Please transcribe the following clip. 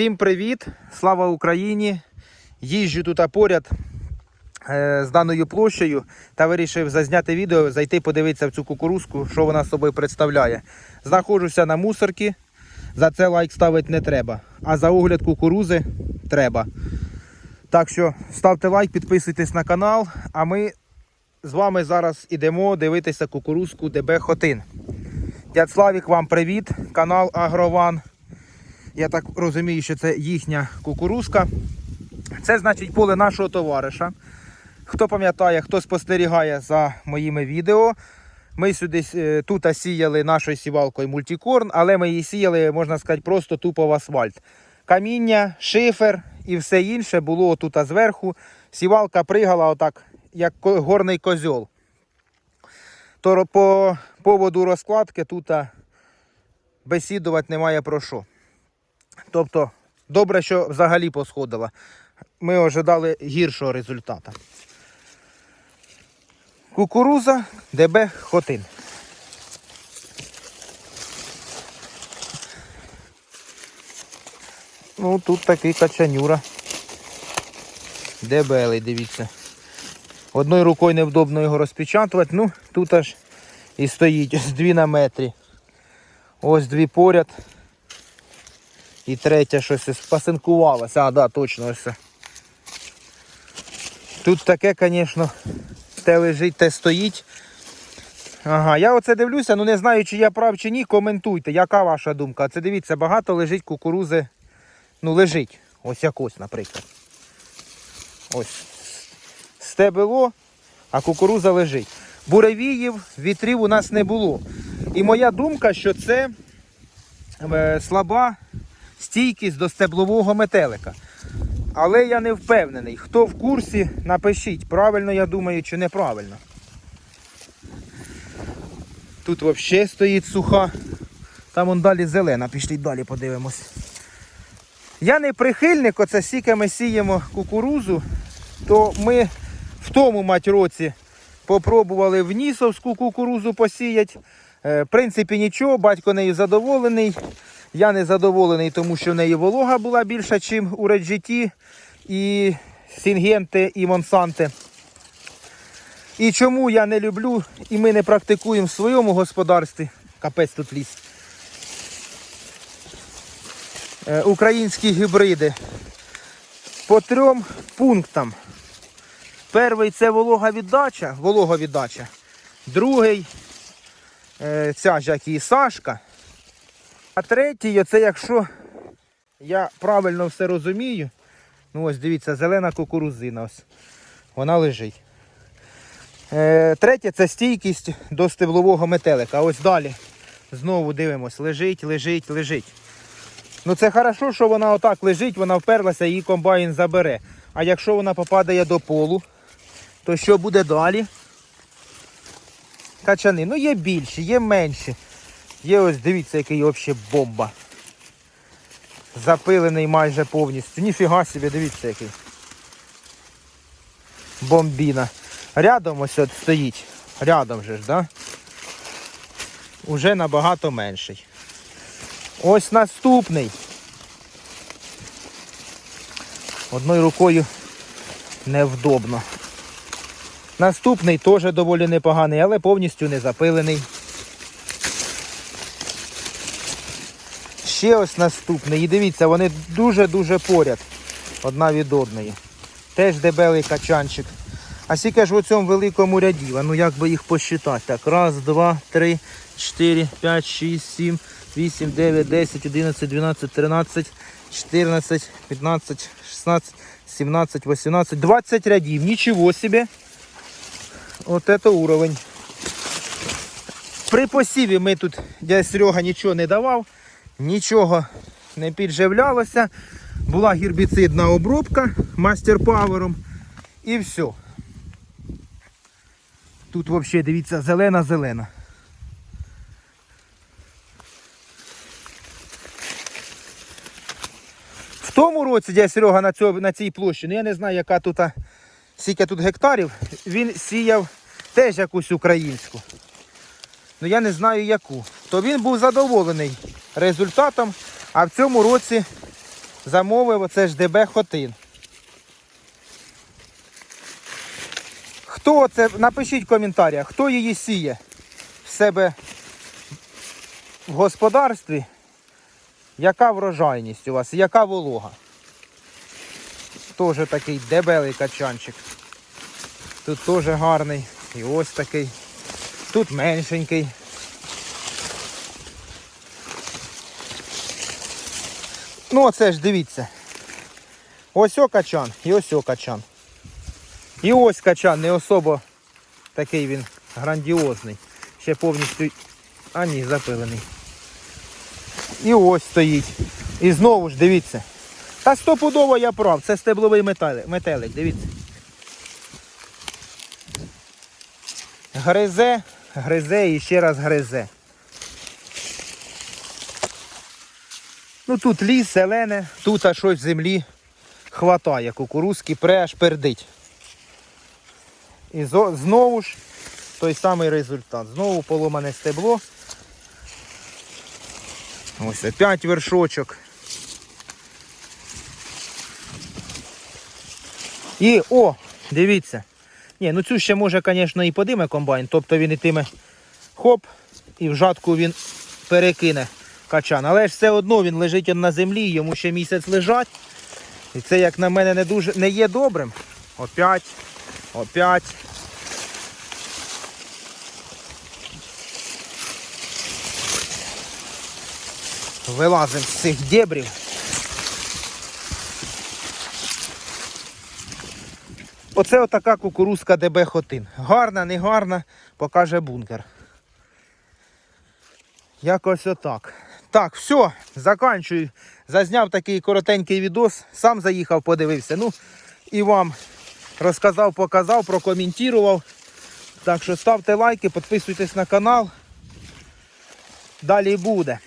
Всім привіт! Слава Україні! Їжджу тут поряд е, з даною площею та вирішив зазняти відео, зайти подивитися в цю кукурузку, що вона собою представляє. Знаходжуся на мусорці. За це лайк ставити не треба. А за огляд кукурузи треба. Так що ставте лайк, підписуйтесь на канал, а ми з вами зараз ідемо дивитися кукурузку ДБ Хотин. Дядь Славік, вам привіт, канал Агрован. Я так розумію, що це їхня кукурузка. Це значить поле нашого товариша. Хто пам'ятає, хто спостерігає за моїми відео. Ми сюди е, тут сіяли нашою сівалкою мультикорн, але ми її сіяли, можна сказати, просто тупо в асфальт. Каміння, шифер і все інше було тут зверху. Сівалка пригала отак, як горний козьол. То по поводу розкладки тут бесідувати немає про що. Тобто, добре, що взагалі посходила. Ми ожидали гіршого результату. Кукуруза ДБ Хотин. Ну, тут такий качанюра. Дебелий, дивіться. Одною рукою невдобно його розпечатувати. Ну, тут аж і стоїть ось дві на метрі. Ось дві поряд. І третя щось ось пасинкувалося. А, да, точно ось. Тут таке, звісно, те лежить, те стоїть. Ага, я оце дивлюся, ну не знаю, чи я прав чи ні. Коментуйте, яка ваша думка? Це дивіться, багато лежить кукурузи. Ну, лежить. Ось якось, наприклад. Ось. Стебело, а кукуруза лежить. Буревіїв, вітрів у нас не було. І моя думка, що це е, слаба стійкість до стеблового метелика. Але я не впевнений. Хто в курсі, напишіть, правильно я думаю, чи неправильно. Тут взагалі стоїть суха. Там он далі зелена. Пішліть далі подивимось. Я не прихильник, оце стільки ми сіємо кукурузу, то ми в тому мать році попробували в Нісовську кукурузу посіяти. Е, В принципі, нічого, батько нею задоволений. Я не задоволений, тому що в неї волога була більша, ніж у Реджіті, і Сінгенти, і Монсанти. І чому я не люблю і ми не практикуємо в своєму господарстві, капець тут ліс, е, українські гібриди по трьом пунктам. Перший це волога віддача, волога віддача. Другий е, ця ж як і Сашка. А третій, це якщо я правильно все розумію, ну ось дивіться, зелена кукурузина. ось. Вона лежить. Е, третє це стійкість до стеблового метелика. Ось далі. Знову дивимось, лежить, лежить, лежить. Ну це хорошо, що вона отак лежить, вона вперлася, її комбайн забере. А якщо вона попадає до полу, то що буде далі? Качани. Ну є більші, є менші. Є ось, дивіться, який взагалі бомба. Запилений майже повністю. Ніфіга собі, дивіться який. Бомбіна. Рядом ось от стоїть. Рядом же ж, да? Уже набагато менший. Ось наступний. Одною рукою невдобно. Наступний теж доволі непоганий, але повністю не запилений. Ще ось наступний. І дивіться, вони дуже-дуже поряд одна від одної. Теж дебелий качанчик. А скільки ж в цьому великому ряді? Ну як би їх посчитати? Так, раз, два, три, чотири, п'ять, шість, сім, вісім, дев'ять, десять, одинадцять, дванадцять, тринадцять, чотирнадцять, п'ятнадцять, шістнадцять, сімнадцять, вісімнадцять, двадцять рядів. Нічого собі. От це уровень. При посіві ми тут, дядь Серега нічого не давав, нічого не підживлялося. Була гербіцидна обробка мастер-павером і все. Тут взагалі, дивіться, зелена-зелена. В тому році, дядь Серега, на, цьому, на цій площі, ну я не знаю, яка тут, скільки тут гектарів, він сіяв теж якусь українську. Ну я не знаю яку. То він був задоволений результатом, а в цьому році замовив оце ж ДБ Хотин. Хто це? Напишіть в коментарях, хто її сіє в себе в господарстві, яка врожайність у вас, яка волога. Теж такий дебелий качанчик. Тут теж гарний. І ось такий. Тут меншенький. Ну оце ж дивіться. Ось о качан і ось о качан. І ось качан, не особо такий він грандіозний. Ще повністю. А ні, запилений. І ось стоїть. І знову ж дивіться. Та стопудово я прав, це стебловий метелик, дивіться. Гризе, гризе і ще раз гризе. Ну тут ліс, зелене, тут аж щось землі хватає, кукурузки пре аж пердить. І знову ж той самий результат. Знову поломане стебло. Ось опять вершочок. І о, дивіться. Ні, ну цю ще може, звісно, і подиме комбайн, тобто він ітиме хоп, і в жатку він перекине качан. Але ж все одно він лежить на землі, йому ще місяць лежать. І це, як на мене, не дуже не є добрим. Опять, опять. Вилазимо з цих дебрів. Оце отака кукурузка ДБ Хотин. Гарна, не гарна, покаже бункер. Якось отак. Так, все, заканчую. Зазняв такий коротенький відос, сам заїхав, подивився. Ну, і вам розказав, показав, прокоментував. Так що ставте лайки, підписуйтесь на канал. Далі буде.